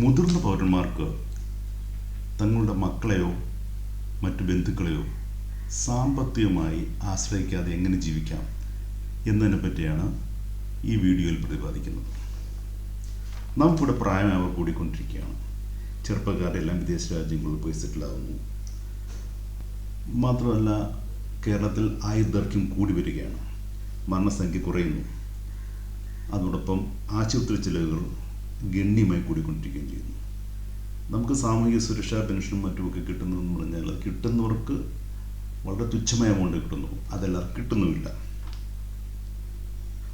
മുതിർന്ന പൗരന്മാർക്ക് തങ്ങളുടെ മക്കളെയോ മറ്റു ബന്ധുക്കളെയോ സാമ്പത്തികമായി ആശ്രയിക്കാതെ എങ്ങനെ ജീവിക്കാം എന്നതിനെ പറ്റിയാണ് ഈ വീഡിയോയിൽ പ്രതിപാദിക്കുന്നത്. നമുക്കിവിടെ പ്രായമായവർ കൂടിക്കൊണ്ടിരിക്കുകയാണ്. ചെറുപ്പക്കാരെല്ലാം വിദേശ രാജ്യങ്ങളിൽ പോയി സെറ്റിലാകുന്നു മാത്രമല്ല കേരളത്തിൽ ആയുർദൈർഘ്യം കൂടി വരികയാണ്. മരണസംഖ്യ കുറയുന്നു. അതോടൊപ്പം ആശുപത്രി ചിലവുകൾ ഗണ്യമായി കൂടിക്കൊണ്ടിരിക്കുകയും ചെയ്യുന്നു. നമുക്ക് സാമൂഹിക സുരക്ഷാ പെൻഷനും മറ്റുമൊക്കെ കിട്ടുന്നതെന്ന് പറഞ്ഞാൽ കിട്ടുന്നവർക്ക് വളരെ തുച്ഛമായ എമൗണ്ട് കിട്ടുന്നു. അതെല്ലാവർക്കും കിട്ടുന്നുമില്ല.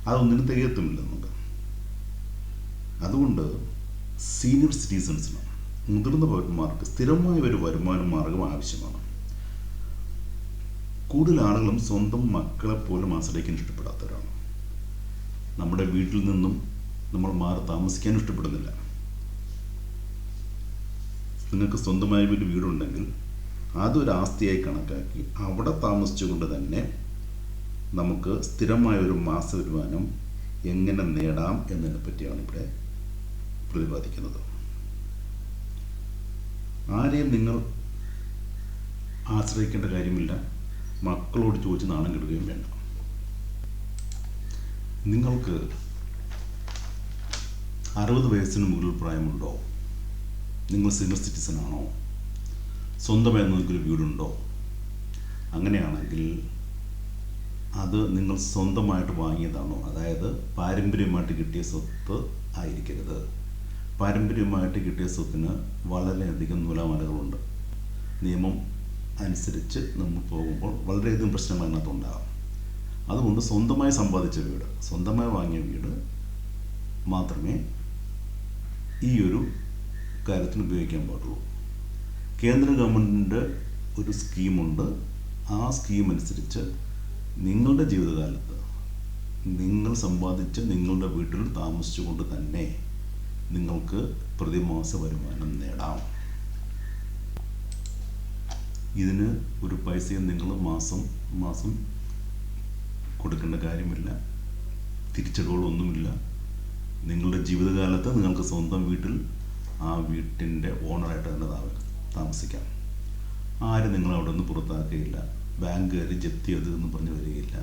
അതൊന്നിനും തികയത്തുമില്ല നമുക്ക്. അതുകൊണ്ട് സീനിയർ സിറ്റിസൺസിന് മുതിർന്ന പൗരന്മാർക്ക് സ്ഥിരമായ ഒരു വരുമാന മാർഗം ആവശ്യമാണ്. കൂടുതൽ ആളുകളും സ്വന്തം മക്കളെ പോലും ആശ്രയിക്കാൻ ഇഷ്ടപ്പെടാത്തവരാണ്. നമ്മുടെ വീട്ടിൽ നിന്നും നമ്മൾ മാറി താമസിക്കാൻ ഇഷ്ടപ്പെടുന്നില്ല. നിങ്ങൾക്ക് സ്വന്തമായ ഒരു വീടുണ്ടെങ്കിൽ അതൊരു ആസ്തിയായി കണക്കാക്കി അവിടെ താമസിച്ചുകൊണ്ട് തന്നെ നമുക്ക് സ്ഥിരമായ ഒരു മാസ വരുമാനം എങ്ങനെ നേടാം എന്നതിനെ പറ്റിയാണ് ഇവിടെ പ്രതിപാദിക്കുന്നത്. ആരെയും നിങ്ങൾ ആശ്രയിക്കേണ്ട കാര്യമില്ല. മക്കളോട് ചോദിച്ച് നാണം കെടുകയും വേണ്ട. നിങ്ങൾക്ക് അറുപത് വയസ്സിന് മുകളിൽ പ്രായമുണ്ടോ? നിങ്ങൾ സീനിയർ സിറ്റിസൺ ആണോ? സ്വന്തമായി നിങ്ങൾക്കൊരു വീടുണ്ടോ? അങ്ങനെയാണെങ്കിൽ അത് നിങ്ങൾ സ്വന്തമായിട്ട് വാങ്ങിയതാണോ? അതായത് പാരമ്പര്യമായിട്ട് കിട്ടിയ സ്വത്ത് ആയിരിക്കരുത്. പാരമ്പര്യമായിട്ട് കിട്ടിയ സ്വത്തിന് വളരെയധികം നൂലാമലകളുണ്ട്. നിയമം അനുസരിച്ച് നമ്മൾ പോകുമ്പോൾ വളരെയധികം പ്രശ്നങ്ങൾ അതിനകത്തുണ്ടാകാം. അതുകൊണ്ട് സ്വന്തമായി സമ്പാദിച്ച വീട് സ്വന്തമായി വാങ്ങിയ വീട് മാത്രമേ ഈ ഒരു കാര്യത്തിന് ഉപയോഗിക്കാൻ പാടുള്ളൂ. കേന്ദ്ര ഗവൺമെന്റിന്റെ ഒരു സ്കീമുണ്ട്. ആ സ്കീം അനുസരിച്ച് നിങ്ങളുടെ ജീവിതകാലത്ത് നിങ്ങൾ സമ്പാദിച്ച് നിങ്ങളുടെ വീട്ടിൽ താമസിച്ചുകൊണ്ട് തന്നെ നിങ്ങൾക്ക് പ്രതിമാസ വരുമാനം നേടാം. ഇതിന് ഒരു പൈസയും നിങ്ങൾ മാസം മാസം കൊടുക്കേണ്ട കാര്യമില്ല. തിരിച്ചടവുകളൊന്നുമില്ല. നിങ്ങളുടെ ജീവിതകാലത്ത് നിങ്ങൾക്ക് സ്വന്തം വീട്ടിൽ ആ വീട്ടിന്റെ ഓണറായിട്ട് തന്നെ താമ- താമസിക്കാം. ആരും നിങ്ങളെ അവിടെ നിന്ന് പുറത്താക്കുകയില്ല. കയറി ജപ്തി അത് എന്ന് പറഞ്ഞ് വരികയില്ല.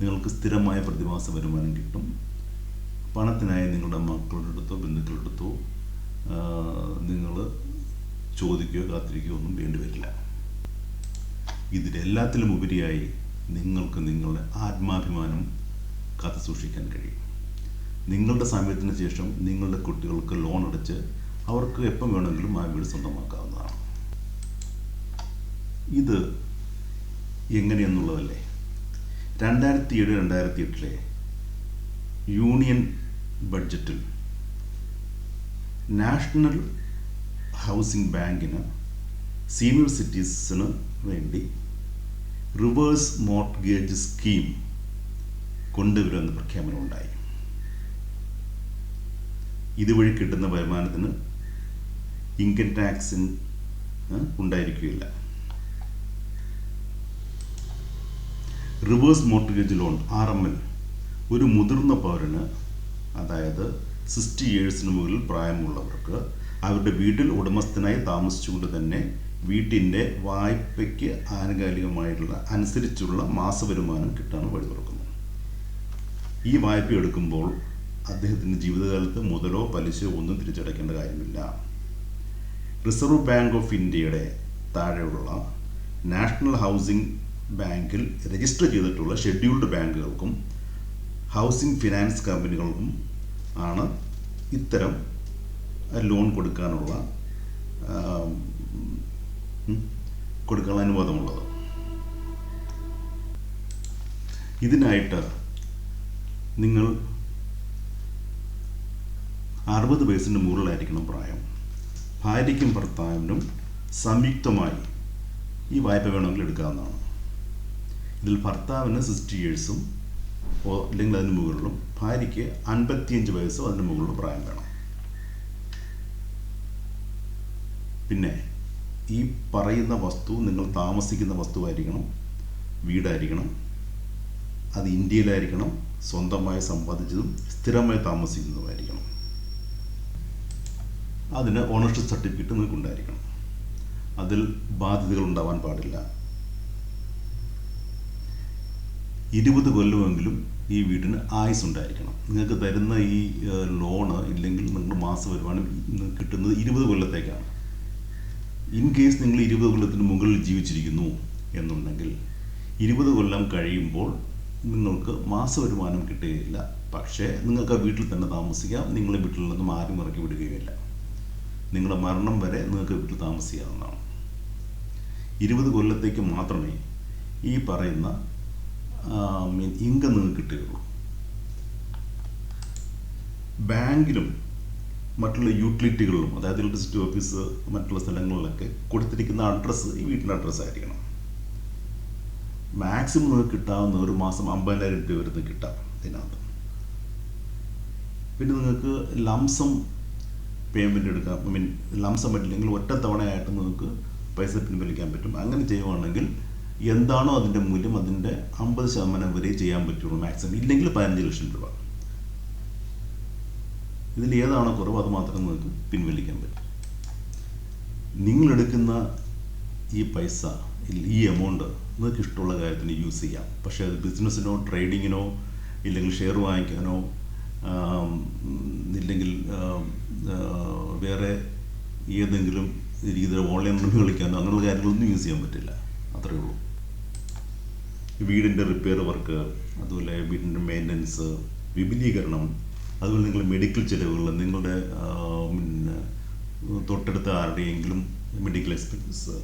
നിങ്ങൾക്ക് സ്ഥിരമായ പ്രതിമാസ വരുമാനം കിട്ടും. പണത്തിനായി നിങ്ങളുടെ മക്കളുടെ അടുത്തോ ബന്ധുക്കളുടെ അടുത്തോ നിങ്ങൾ ചോദിക്കുകയോ കാത്തിരിക്കുകയോ ഒന്നും വേണ്ടി വരില്ല. ഇതിലെല്ലാത്തിലും ഉപരിയായി നിങ്ങൾക്ക് നിങ്ങളുടെ ആത്മാഭിമാനം കാത്തു സൂക്ഷിക്കാൻ കഴിയും. നിങ്ങളുടെ സമയത്തിന് ശേഷം നിങ്ങളുടെ കുട്ടികൾക്ക് ലോൺ അടച്ച് അവർക്ക് എപ്പം വേണമെങ്കിലും ആ വീട് സ്വന്തമാക്കാവുന്നതാണ്. ഇത് എങ്ങനെയെന്നുള്ളതല്ലേ? രണ്ടായിരത്തി ഏഴ് രണ്ടായിരത്തി എട്ടിലെ യൂണിയൻ ബഡ്ജറ്റിൽ നാഷണൽ ഹൗസിംഗ് ബാങ്കിന് സീനിയർ സിറ്റീസിന് വേണ്ടി റിവേഴ്സ് മോർട്ട്ഗേജ് സ്കീം കൊണ്ടുവരുമെന്ന് പ്രഖ്യാപനമുണ്ടായി. ഇതുവഴി കിട്ടുന്ന വരുമാനത്തിന് ഇൻകം ടാക്സിന് ഉണ്ടായിരിക്കുകയില്ല. Reverse mortgage loan R M L ഒരു മുതിർന്ന പൗരന് അതായത് സിക്സ്റ്റി ഇയേഴ്സിന് മുകളിൽ പ്രായമുള്ളവർക്ക് അവരുടെ വീട്ടിൽ ഉടമസ്ഥനായി താമസിച്ചുകൊണ്ട് തന്നെ വീട്ടിന്റെ വായ്പയ്ക്ക് ആനുകാലികമായിട്ടുള്ള അനുസരിച്ചുള്ള മാസവരുമാനം കിട്ടാൻ വഴി തുറക്കുന്നു ഈ വായ്പ എടുക്കുമ്പോൾ അദ്ദേഹത്തിന്റെ ജീവിതകാലത്ത് മുതലോ പലിശയോ ഒന്നും തിരിച്ചടയ്ക്കേണ്ട കാര്യമില്ല. റിസർവ് ബാങ്ക് ഓഫ് ഇന്ത്യയുടെ താഴെയുള്ള നാഷണൽ ഹൗസിംഗ് ബാങ്കിൽ രജിസ്റ്റർ ചെയ്തിട്ടുള്ള ഷെഡ്യൂൾഡ് ബാങ്കുകൾക്കും ഹൗസിംഗ് ഫിനാൻസ് കമ്പനികൾക്കും ആണ് ഇത്തരം ലോൺ കൊടുക്കാനുള്ള കൊടുക്കാനുള്ള അനുവാദമുള്ളത്. ഇതിനായിട്ട് നിങ്ങൾ അറുപത് വയസ്സിന് മുകളിലായിരിക്കണം പ്രായം. ഭാര്യയ്ക്കും ഭർത്താവിനും സംയുക്തമായി ഈ വായ്പ വേണമെങ്കിൽ എടുക്കാവുന്നതാണ്. ഇതിൽ ഭർത്താവിന് സിക്സ്റ്റി ഇയേഴ്സും അല്ലെങ്കിൽ അതിന് മുകളിലും ഭാര്യയ്ക്ക് അൻപത്തിയഞ്ച് വയസ്സോ അതിന് മുകളിലും പ്രായം വേണം. പിന്നെ ഈ പറയുന്ന വസ്തു നിങ്ങൾ താമസിക്കുന്ന വസ്തുവായിരിക്കണം വീടായിരിക്കണം അത് ഇന്ത്യയിലായിരിക്കണം സ്വന്തമായി സമ്പാദിച്ചതും സ്ഥിരമായി താമസിക്കുന്നതുമായിരിക്കണം. അതിന് ഓണർഷിപ്പ് സർട്ടിഫിക്കറ്റ് നിങ്ങൾക്ക് ഉണ്ടായിരിക്കണം അതിൽ ബാധ്യതകൾ ഉണ്ടാവാൻ പാടില്ല. ഇരുപത് കൊല്ലമെങ്കിലും ഈ വീടിന് ആയുസ് ഉണ്ടായിരിക്കണം നിങ്ങൾക്ക് തരുന്ന ഈ ലോണ് ഇല്ലെങ്കിൽ നിങ്ങൾ മാസ വരുമാനം കിട്ടുന്നത് ഇരുപത് കൊല്ലത്തേക്കാണ്. ഇൻ കേസ് നിങ്ങൾ ഇരുപത് കൊല്ലത്തിന് മുകളിൽ ജീവിച്ചിരിക്കുന്നു എന്നുണ്ടെങ്കിൽ ഇരുപത് കൊല്ലം കഴിയുമ്പോൾ നിങ്ങൾക്ക് മാസ വരുമാനം കിട്ടുകയില്ല. പക്ഷേ നിങ്ങൾക്ക് ആ വീട്ടിൽ തന്നെ താമസിക്കാം. നിങ്ങളെ വീട്ടിൽ നിന്നും ആരും ഇറക്കി വിടുകയില്ല. നിങ്ങളുടെ മരണം വരെ നിങ്ങൾക്ക് വീട്ടിൽ താമസിക്കാവുന്നതാണ്. ഇരുപത് കൊല്ലത്തേക്ക് മാത്രമേ ഈ പറയുന്ന മീൻ ഇൻകം നിങ്ങൾക്ക് കിട്ടുകയുള്ളൂ ബാങ്കിലും മറ്റുള്ള യൂട്ടിലിറ്റികളിലും അതായത് ഇലക്ട്രിസിറ്റി ഓഫീസ് മറ്റുള്ള സ്ഥലങ്ങളിലൊക്കെ കൊടുത്തിരിക്കുന്ന അഡ്രസ്സ് ഈ വീട്ടിന്റെ അഡ്രസ്സ് ആയിരിക്കണം. മാക്സിമം നിങ്ങൾക്ക് കിട്ടാവുന്ന ഒരു മാസം അമ്പതിനായിരം രൂപ വരുന്നത് കിട്ടാം ഇതിനകത്ത്. പിന്നെ നിങ്ങൾക്ക് ലംസം പേയ്മെന്റ് എടുക്കാം. ഐ മീൻ ലംസം പറ്റില്ലെങ്കിൽ ഒറ്റ തവണയായിട്ട് നിങ്ങൾക്ക് പൈസ പിൻവലിക്കാൻ പറ്റും. അങ്ങനെ ചെയ്യുവാണെങ്കിൽ എന്താണോ അതിന്റെ മൂല്യം അതിന്റെ അമ്പത് ശതമാനം വരെ ചെയ്യാൻ പറ്റുള്ളൂ മാക്സിമം ഇല്ലെങ്കിൽ പതിനഞ്ച് ലക്ഷം രൂപ. ഇതിൽ ഏതാണോ കുറവ് അത് മാത്രം നിങ്ങൾക്ക് പിൻവലിക്കാൻ പറ്റും. നിങ്ങളെടുക്കുന്ന ഈ പൈസ ഈ എമൗണ്ട് നിങ്ങൾക്ക് ഇഷ്ടമുള്ള കാര്യത്തിന് യൂസ് ചെയ്യാം. പക്ഷേ അത് ബിസിനസ്സിനോ ട്രേഡിങ്ങിനോ ഇല്ലെങ്കിൽ ഷെയർ വാങ്ങിക്കാനോ ഇല്ലെങ്കിൽ വേറെ ഏതെങ്കിലും രീതിയിൽ ഓൺലൈൻ റൂം കളിക്കാനോ അങ്ങനെയുള്ള കാര്യങ്ങളൊന്നും യൂസ് ചെയ്യാൻ പറ്റില്ല. അത്രയേ ഉള്ളൂ. വീടിന്റെ റിപ്പയർ വർക്ക് അതുപോലെ വീടിന്റെ മെയിന്റനൻസ് വിപുലീകരണം അതുപോലെ നിങ്ങളുടെ മെഡിക്കൽ ചിലവുകൾ നിങ്ങളുടെ പിന്നെ തൊട്ടടുത്ത ആരുടെയെങ്കിലും മെഡിക്കൽ എക്സ്പെൻസസ്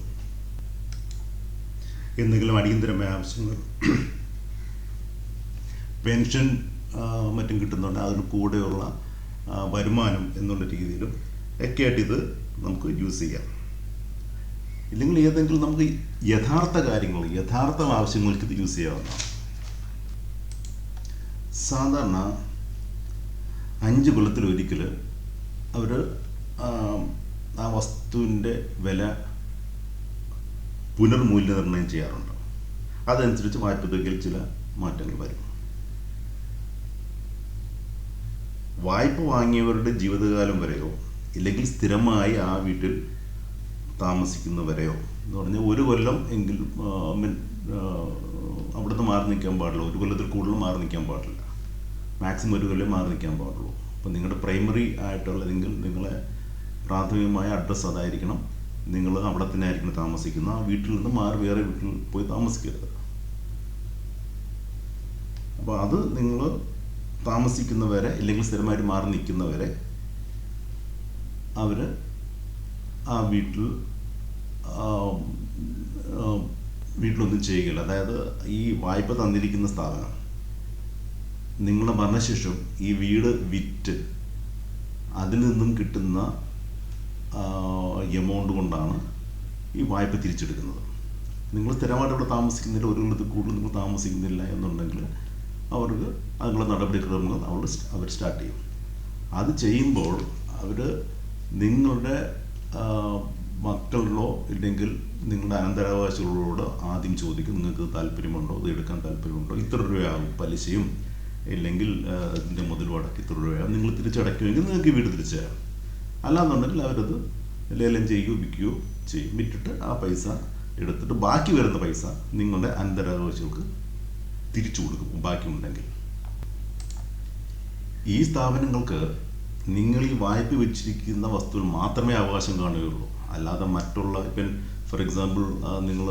എന്തെങ്കിലും അടിയന്തരമായ ആവശ്യങ്ങൾ പെൻഷൻ മറ്റും കിട്ടുന്നുണ്ട്. അതിന് കൂടെയുള്ള വരുമാനം എന്നുള്ള രീതിയിലും ഒക്കെ ആയിട്ട് ഇത് നമുക്ക് യൂസ് ചെയ്യാം. ഇല്ലെങ്കിൽ ഏതെങ്കിലും നമുക്ക് യഥാർത്ഥ കാര്യങ്ങൾ യഥാർത്ഥ ആവശ്യങ്ങൾക്ക് ഇത് യൂസ് ചെയ്യാവുന്നതാണ്. സാധാരണ അഞ്ച് കൊല്ലത്തിൽ ഒരിക്കൽ അവർ ആ വസ്തുവിന്റെ വില പുനർമൂല്യനിർണയം ചെയ്യാറുണ്ട്. അതനുസരിച്ച് തുകയിൽ ചില മാറ്റങ്ങൾ വരും. വായ്പ വാങ്ങിയവരുടെ ജീവിതകാലം വരെയോ ഇല്ലെങ്കിൽ സ്ഥിരമായി ആ വീട്ടിൽ താമസിക്കുന്നവരെയോ എന്ന് പറഞ്ഞാൽ ഒരു കൊല്ലം എങ്കിലും അവിടുന്ന് മാറി നിൽക്കാൻ പാടില്ല. ഒരു കൊല്ലത്തിൽ കൂടുതൽ മാറി നിൽക്കാൻ പാടില്ല. മാക്സിമം ഒരു കൊല്ലം മാറി നിൽക്കാൻ പാടുള്ളൂ. അപ്പോൾ നിങ്ങളുടെ പ്രൈമറി ആയിട്ടുള്ള അല്ലെങ്കിൽ നിങ്ങളെ പ്രാഥമികമായ അഡ്രസ്സ് അതായിരിക്കണം. നിങ്ങൾ അവിടെ തന്നെ ആയിരിക്കണം താമസിക്കുന്നത്. ആ വീട്ടിൽ നിന്ന് മാറി വേറെ വീട്ടിൽ പോയി താമസിക്കരുത്. അപ്പോൾ അത് നിങ്ങൾ താമസിക്കുന്നവരെ ഇല്ലെങ്കിൽ സ്ഥിരമായിട്ട് മാറി നിൽക്കുന്നവരെ അവർ ആ വീട്ടിൽ വീട്ടിലൊന്നും ചെയ്യുകയില്ല. അതായത് ഈ വായ്പ തന്നിരിക്കുന്ന സ്ഥാപനം നിങ്ങളുടെ മരണശേഷം ഈ വീട് വിറ്റ് അതിൽ നിന്നും കിട്ടുന്ന എമൗണ്ട് കൊണ്ടാണ് ഈ വായ്പ തിരിച്ചെടുക്കുന്നത്. നിങ്ങൾ സ്ഥിരമായിട്ട് ഇവിടെ താമസിക്കുന്നില്ല ഒരു കൂടുതൽ നിങ്ങൾ താമസിക്കുന്നില്ല എന്നുണ്ടെങ്കിൽ അവർക്ക് അതിനുള്ള നടപടിക്രമങ്ങൾ അവർ അവർ സ്റ്റാർട്ട് ചെയ്യും. അത് ചെയ്യുമ്പോൾ അവർ നിങ്ങളുടെ മക്കളിലോ ഇല്ലെങ്കിൽ നിങ്ങളുടെ അനന്തരാവകാശികളോട് ആദ്യം ചോദിക്കും നിങ്ങൾക്ക് താല്പര്യമുണ്ടോ? ഇത് എടുക്കാൻ താല്പര്യമുണ്ടോ? ഇത്ര രൂപയാകും പലിശയും ഇല്ലെങ്കിൽ ഇതിന്റെ മുതൽ അടക്കി ഇത്ര രൂപയാകും നിങ്ങൾ തിരിച്ചടയ്ക്കുമെങ്കിൽ നിങ്ങൾക്ക് വീട് തിരിച്ചു തരാം അല്ലാന്നുണ്ടെങ്കിൽ അവരത് ലേലം ചെയ്യുകയോ വിൽക്കുകയോ ചെയ്യും. വിറ്റിട്ട് ആ പൈസ എടുത്തിട്ട് ബാക്കി വരുന്ന പൈസ നിങ്ങളുടെ അനന്തരാവകാശികൾക്ക് തിരിച്ചു കൊടുക്കും ബാക്കിയുണ്ടെങ്കിൽ. ഈ സ്ഥാപനങ്ങൾക്ക് നിങ്ങൾ ഈ വായ്പ വെച്ചിരിക്കുന്ന വസ്തുവിൽ മാത്രമേ അവകാശം കാണുകയുള്ളൂ. അല്ലാതെ മറ്റുള്ള ഇപ്പം ഫോർ എക്സാമ്പിൾ നിങ്ങൾ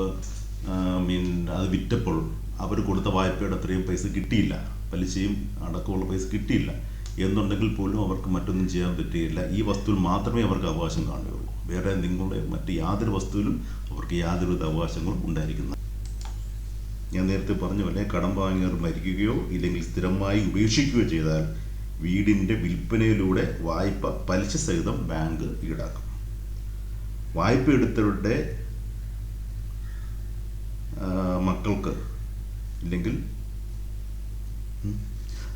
മീൻ അത് വിറ്റപ്പോൾ അവർ കൊടുത്ത വായ്പയുടെ അത്രയും പൈസ കിട്ടിയില്ല. പലിശയും അടക്കമുള്ള പൈസ കിട്ടിയില്ല. എന്നുണ്ടെങ്കിൽ പോലും അവർക്ക് മറ്റൊന്നും ചെയ്യാൻ പറ്റുകയില്ല. ഈ വസ്തുവിൽ മാത്രമേ അവർക്ക് അവകാശം കാണുകയുള്ളൂ. വേറെ നിങ്ങളുടെ മറ്റ് യാതൊരു വസ്തുവിലും അവർക്ക് യാതൊരുവിധ അവകാശങ്ങളും ഉണ്ടായിരിക്കുന്ന ഞാൻ നേരത്തെ പറഞ്ഞ പോലെ കടം വാങ്ങിയവർ മരിക്കുകയോ ഇല്ലെങ്കിൽ സ്ഥിരമായി ഉപേക്ഷിക്കുകയോ ചെയ്താൽ വീടിന്റെ വിൽപ്പനയിലൂടെ വായ്പ പലിശ സഹിതം ബാങ്ക് ഈടാക്കും. വായ്പ എടുത്തവരുടെ മക്കൾക്ക് ഇല്ലെങ്കിൽ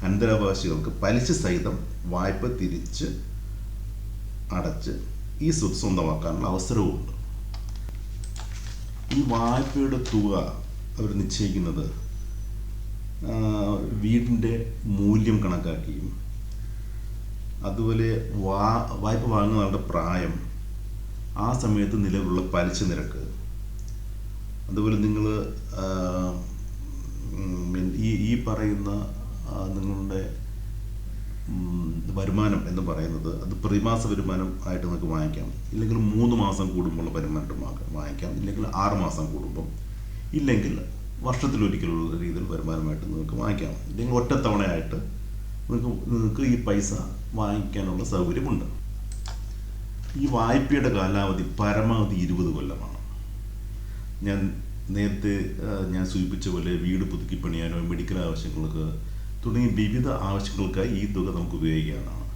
അനന്തരാവകാശികൾക്ക് പലിശ സഹിതം വായ്പ തിരിച്ച് അടച്ച് ഈ സ്വത്ത് സ്വന്തമാക്കാനുള്ള അവസരവുമുണ്ട്. ഈ വായ്പയുടെ തുക അവർ നിശ്ചയിക്കുന്നത്. വീടിന്റെ മൂല്യം കണക്കാക്കിയും അതുപോലെ വാ വായ്പ വാങ്ങുന്ന ആളുടെ പ്രായം ആ സമയത്ത് നിലവിലുള്ള പലിശ നിരക്ക് അതുപോലെ നിങ്ങൾ ഈ ഈ പറയുന്ന നിങ്ങളുടെ വരുമാനം എന്ന് പറയുന്നത് അത് പ്രതിമാസ വരുമാനം ആയിട്ട് നമുക്ക് വാങ്ങിക്കാം. ഇല്ലെങ്കിൽ മൂന്ന് മാസം കൂടുമ്പോൾ വരുമാനം വാ- വാങ്ങിക്കാം. ഇല്ലെങ്കിൽ ആറ് മാസം കൂടുമ്പം ഇല്ലെങ്കിൽ വർഷത്തിലൊരിക്കലുള്ള രീതിയിൽ വരുമാനമായിട്ട് നിങ്ങൾക്ക് വാങ്ങിക്കാം. ഇല്ലെങ്കിൽ ഒറ്റത്തവണയായിട്ട് നിങ്ങൾക്ക് നിങ്ങൾക്ക് ഈ പൈസ വാങ്ങിക്കാനുള്ള സൗകര്യമുണ്ട്. ഈ വായ്പയുടെ കാലാവധി പരമാവധി ഇരുപത് കൊല്ലമാണ്. ഞാൻ നേരത്തെ ഞാൻ സൂചിപ്പിച്ച പോലെ വീട് പുതുക്കി പണിയാനോ മെഡിക്കൽ ആവശ്യങ്ങൾക്ക് തുടങ്ങി വിവിധ ആവശ്യങ്ങൾക്കായി ഈ തുക നമുക്ക് ഉപയോഗിക്കാവുന്നതാണ്.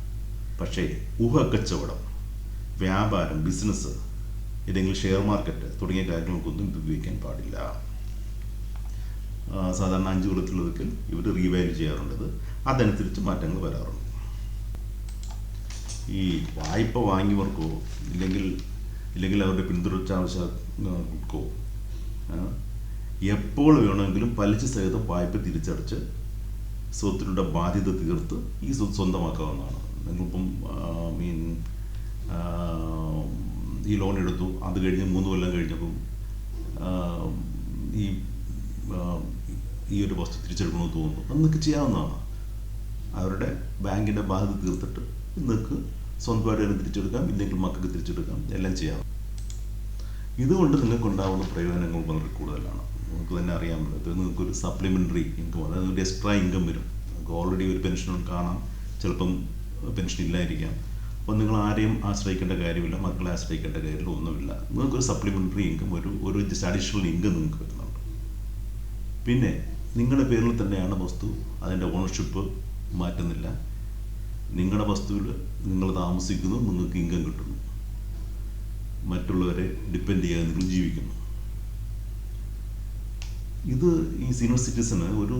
പക്ഷേ ഊഹക്കച്ചവടം വ്യാപാരം ബിസിനസ് ഇല്ലെങ്കിൽ ഷെയർ മാർക്കറ്റ് തുടങ്ങിയ കാര്യങ്ങൾക്കൊന്നും ഇത് ഉപയോഗിക്കാൻ പാടില്ല. സാധാരണ അഞ്ച് കൊല്ലത്തിലൊരിക്കൽ ഇവർ റീവാല്യൂ ചെയ്യാറുണ്ട് ഇത്. അതനുസരിച്ച് മാറ്റങ്ങൾ വരാറുണ്ട്. ഈ വായ്പ വാങ്ങിയവർക്കോ ഇല്ലെങ്കിൽ ഇല്ലെങ്കിൽ അവരുടെ പിന്തുടർച്ച ആവശ്യങ്ങൾക്കോ എപ്പോൾ വേണമെങ്കിലും പലിശ സഹിതം വായ്പ തിരിച്ചടച്ച് സ്വത്തിനുള്ള ബാധ്യത തീർത്ത് ഈ സ്വത്ത് സ്വന്തമാക്കാവുന്നതാണ്. നിങ്ങളിപ്പം മീൻ ഈ ലോൺ എടുത്തു. അത് കഴിഞ്ഞ് മൂന്ന് കൊല്ലം കഴിഞ്ഞപ്പം ഈ ഈ ഒരു വസ്തു തിരിച്ചെടുക്കണമെന്ന് തോന്നുന്നു. അത് നിങ്ങൾക്ക് ചെയ്യാവുന്നതാണ്. അവരുടെ ബാങ്കിന്റെ ബാധ്യത തീർത്തിട്ട് നിങ്ങൾക്ക് സ്വന്തമായിട്ട് തന്നെ തിരിച്ചെടുക്കാം. ഇല്ലെങ്കിൽ മക്കൾക്ക് തിരിച്ചെടുക്കാം. എല്ലാം ചെയ്യാം. ഇതുകൊണ്ട് നിങ്ങൾക്ക് ഉണ്ടാകുന്ന പ്രയോജനങ്ങൾ വളരെ കൂടുതലാണ്. നിങ്ങൾക്ക് തന്നെ അറിയാൻ പറ്റും. നിങ്ങൾക്കൊരു സപ്ലിമെന്ററി ഇൻകം അതായത് ഒരു എക്സ്ട്രാ ഇൻകം വരും. നിങ്ങൾക്ക് ഓൾറെഡി ഒരു പെൻഷൻ കാണാം. ചിലപ്പം പെൻഷൻ ഇല്ലായിരിക്കാം. അപ്പോൾ നിങ്ങൾ ആരെയും ആശ്രയിക്കേണ്ട കാര്യമില്ല മക്കളെ ആശ്രയിക്കേണ്ട കാര്യമില്ല ഒന്നുമില്ല. നിങ്ങൾക്കൊരു സപ്ലിമെന്ററി ഇൻകം ഒരു ഒരു ജസ്റ്റ് അഡീഷണൽ ഇൻകം നിങ്ങൾക്ക് വരുന്നുണ്ട് പിന്നെ നിങ്ങളുടെ പേരിൽ തന്നെയാണ് വസ്തു അതിന്റെ ഓണർഷിപ്പ് മാറ്റുന്നില്ല. നിങ്ങളുടെ വസ്തുവിൽ നിങ്ങൾ താമസിക്കുന്നു നിങ്ങൾക്ക് ഇൻകം കിട്ടുന്നു. മറ്റുള്ളവരെ ഡിപ്പെൻഡ് ചെയ്യാതെ നിങ്ങൾ ജീവിക്കുന്നു. ഇത് ഈ സീനിയർ സിറ്റിസന് ഒരു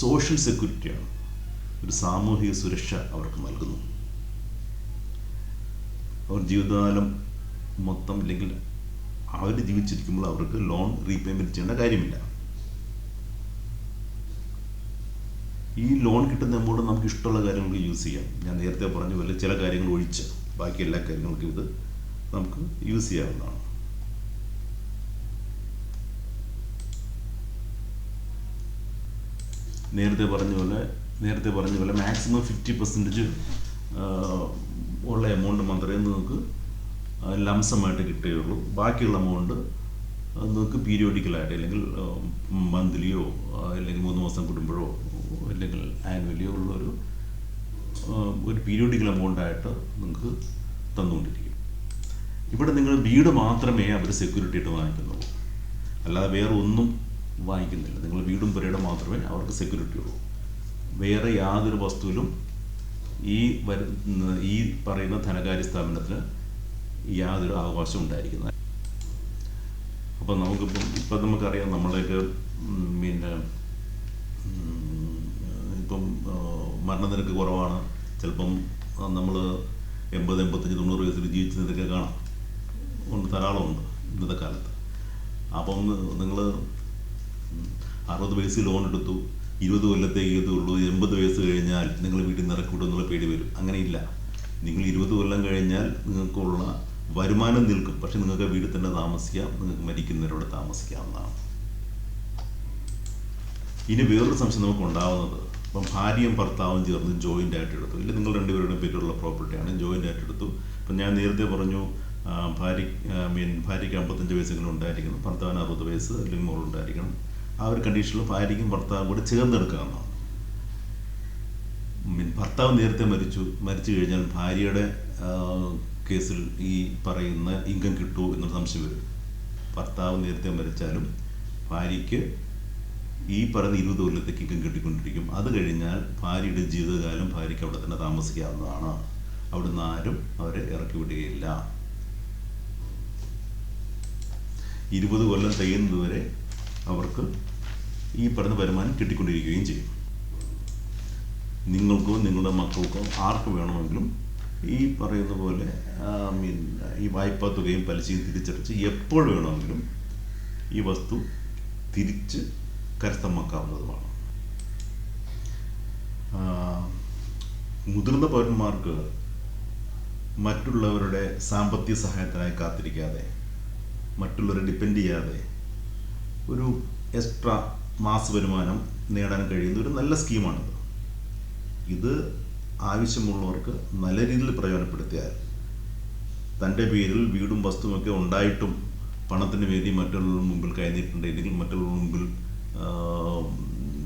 സോഷ്യൽ സെക്യൂരിറ്റിയാണ് ഒരു സാമൂഹിക സുരക്ഷ അവർക്ക് നൽകുന്നു. അവർ ജീവിതകാലം മൊത്തം അല്ലെങ്കിൽ അവർ ജീവിച്ചിരിക്കുമ്പോൾ അവർക്ക് ലോൺ റീപേയ്മെന്റ് ചെയ്യേണ്ട കാര്യമില്ല. ഈ ലോൺ കിട്ടുന്ന എമൗണ്ട് നമുക്ക് ഇഷ്ടമുള്ള കാര്യങ്ങൾക്ക് യൂസ് ചെയ്യാം. ഞാൻ നേരത്തെ പറഞ്ഞ പോലെ ചില കാര്യങ്ങൾ ഒഴിച്ച് ബാക്കി എല്ലാ കാര്യങ്ങൾക്കും ഇത് നമുക്ക് യൂസ് ചെയ്യാവുന്നതാണ്. നേരത്തെ പറഞ്ഞ പോലെ നേരത്തെ പറഞ്ഞ പോലെ മാക്സിമം ഫിഫ്റ്റി പെർസെന്റേജ് ഉള്ള എമൗണ്ട് മാത്രമേ നിങ്ങൾക്ക് ലംസമായിട്ട് കിട്ടുകയുള്ളൂ. ബാക്കിയുള്ള എമൗണ്ട് നിങ്ങൾക്ക് പീരിയോഡിക്കലായിട്ട് അല്ലെങ്കിൽ മന്ത്ലിയോ അല്ലെങ്കിൽ മൂന്ന് മാസം കൂടുമ്പോഴോ അല്ലെങ്കിൽ ആനുവലിയോ ഉള്ളൊരു ഒരു ഒരു പീരിയോഡിക്കൽ എമൗണ്ടായിട്ട് നിങ്ങൾക്ക് തന്നുകൊണ്ടിരിക്കും. ഇവിടെ നിങ്ങൾ വീട് മാത്രമേ അവർ സെക്യൂരിറ്റി ആയിട്ട് വാങ്ങിക്കുന്നുള്ളൂ. അല്ലാതെ വേറെ ഒന്നും വാങ്ങിക്കുന്നില്ല. നിങ്ങൾ വീടും പുരയുടെ മാത്രമേ അവർക്ക് സെക്യൂരിറ്റി ഉള്ളൂ. വേറെ യാതൊരു വസ്തുവിലും ഈ വരു ഈ പറയുന്ന ധനകാര്യ സ്ഥാപനത്തിന് യാതൊരു അവകാശം ഉണ്ടായിരിക്കുന്നത് അപ്പം നമുക്കിപ്പം ഇപ്പം നമുക്കറിയാം നമ്മളൊക്കെ പിന്നെ ഇപ്പം മരണനിരക്ക് കുറവാണ്. ചിലപ്പം നമ്മൾ എൺപത് എൺപത്തഞ്ച് തൊണ്ണൂറ് വയസ്സിൽ ജീവിച്ചതൊക്കെ കാണാം. ഉണ്ട് ധാരാളമുണ്ട് ഇന്നത്തെ കാലത്ത്. അപ്പം നിങ്ങൾ അറുപത് വയസ്സിൽ ലോൺ എടുത്തു. ഇരുപത് കൊല്ലത്തേക്ക് ഇതുള്ളൂ എൺപത് വയസ്സ് കഴിഞ്ഞാൽ നിങ്ങൾ വീട്ടിൽ നിന്ന് എന്നുള്ള പേടി വരും. അങ്ങനെയില്ല. നിങ്ങൾ ഇരുപത് കൊല്ലം കഴിഞ്ഞാൽ നിങ്ങൾക്കുള്ള വരുമാനം നിൽക്കും. പക്ഷെ നിങ്ങൾക്ക് വീട്ടിൽ തന്നെ താമസിക്കാം. നിങ്ങൾക്ക് മരിക്കുന്നവരോട് താമസിക്കാവുന്നതാണ്. ഇനി വേറൊരു സംശയം നമുക്ക് ഉണ്ടാവുന്നത്. ഇപ്പം ഭാര്യയും ഭർത്താവും ചേർന്ന് ജോയിന്റ് ആയിട്ട് എടുത്തു. ഇല്ല നിങ്ങൾ രണ്ടുപേരുടെയും പേരിലുള്ള പ്രോപ്പർട്ടിയാണ് ജോയിന്റ് ആയിട്ട് എടുത്തു. അപ്പം ഞാൻ നേരത്തെ പറഞ്ഞു ഭാര്യ മീൻ ഭാര്യയ്ക്ക് അമ്പത്തഞ്ച് വയസ്സെങ്കിലും ഉണ്ടായിരിക്കണം. ഭർത്താവിന് അറുപത് വയസ്സ് അല്ലെങ്കിൽ മോളുണ്ടായിരിക്കണം. ആ ഒരു കണ്ടീഷനിൽ ഭാര്യയ്ക്കും ഭർത്താവും കൂടെ ചേർന്നെടുക്കാവുന്നതാണ് മീൻ ഭർത്താവ് നേരത്തെ മരിച്ചു മരിച്ചു കഴിഞ്ഞാൽ ഭാര്യയുടെ കേസിൽ ഈ പറയുന്ന ഇൻകം കിട്ടുമോ എന്നൊരു സംശയം വരും. ഭർത്താവ് നേരത്തെ മരിച്ചാലും ഭാര്യയ്ക്ക് ഈ പറയുന്ന ഇരുപത് കൊല്ലത്തേക്ക് ഇൻകം കിട്ടിക്കൊണ്ടിരിക്കും. അത് കഴിഞ്ഞാൽ ഭാര്യയുടെ ജീവിതകാലം ഭാര്യയ്ക്ക് അവിടെ തന്നെ താമസിക്കാവുന്നതാണ്. അവിടുന്ന് ആരും അവരെ ഇറക്കി വിടുകയില്ല ഇരുപത് കൊല്ലം തികയുന്നതുവരെ അവർക്ക് ഈ പറയുന്ന വരുമാനം കിട്ടിക്കൊണ്ടിരിക്കുകയും ചെയ്യും. നിങ്ങൾക്കോ നിങ്ങളുടെ മക്കൾക്കോ ആർക്ക് വേണമെങ്കിലും ഈ പറയുന്ന പോലെ മീൻ ഈ വായ്പാ തുകയും പലിശയും തിരിച്ചടച്ച് എപ്പോൾ വേണമെങ്കിലും ഈ വസ്തു തിരിച്ച് കരസ്ഥമാക്കാവുന്നതുമാണ്. മുതിർന്ന പൗരന്മാർക്ക് മറ്റുള്ളവരുടെ സാമ്പത്തിക സഹായത്തിനായി കാത്തിരിക്കാതെ മറ്റുള്ളവരെ ഡിപ്പെൻഡ് ചെയ്യാതെ ഒരു എക്സ്ട്രാ മാസ വരുമാനം നേടാൻ കഴിയുന്ന ഒരു നല്ല സ്കീമാണിത്. ഇത് ആവശ്യമുള്ളവർക്ക് നല്ല രീതിയിൽ പ്രയോജനപ്പെടുത്തിയാൽ തന്റെ പേരിൽ വീടും വസ്തുവൊക്കെ ഉണ്ടായിട്ടും പണത്തിന് വേണ്ടി മറ്റുള്ളവരുടെ മുമ്പിൽ കൈനീട്ടുണ്ടെങ്കിൽ മറ്റുള്ളവരുടെ മുമ്പിൽ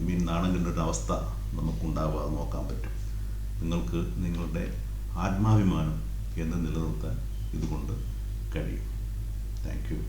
മീൻ നാണം കണ്ടിട്ട അവസ്ഥ നമുക്കുണ്ടാവാതെ നോക്കാൻ പറ്റും. നിങ്ങൾക്ക് നിങ്ങളുടെ ആത്മാഭിമാനം എന്ന് നിലനിർത്താൻ ഇതുകൊണ്ട് കഴിയും. Thank you.